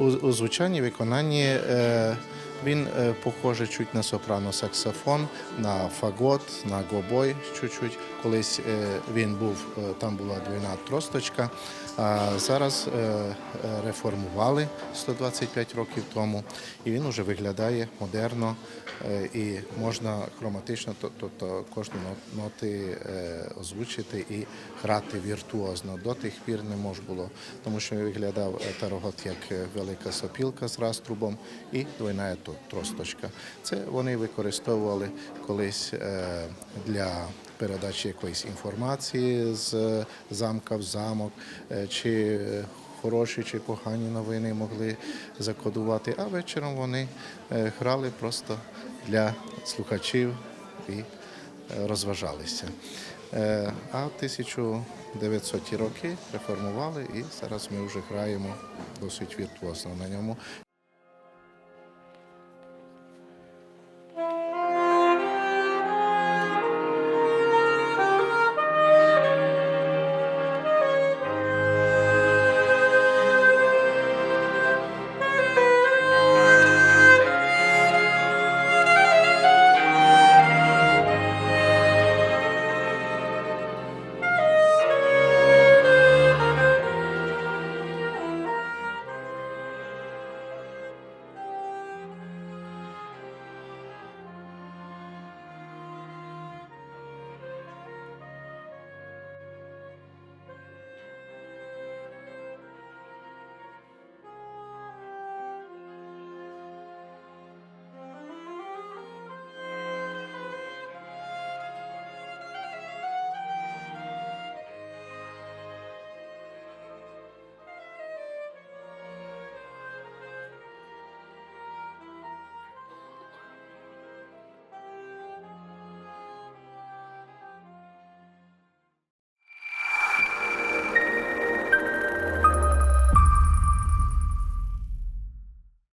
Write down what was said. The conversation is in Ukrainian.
у, звучанні виконанні е, він е, похожий чуть на сопрано саксофон, на фагот, на гобой чуть-чуть. Колись е, він був, е, там була двійна тросточка, а зараз реформували 125 років тому, і він вже виглядає модерно і можна хроматично, тобто кожну ноти озвучити і грати віртуозно. До тих пір не можна було, тому що виглядав тарогот як велика сопілка з раструбом і двойна тро- тросточка. Це вони використовували колись е, для передачі якоїсь інформації з е, замка в замок, е, чи хороші чи погані новини могли закодувати, а вечором вони грали просто для слухачів і розважалися. А в 1900 роки реформували і зараз ми вже граємо досить віртуозно на ньому.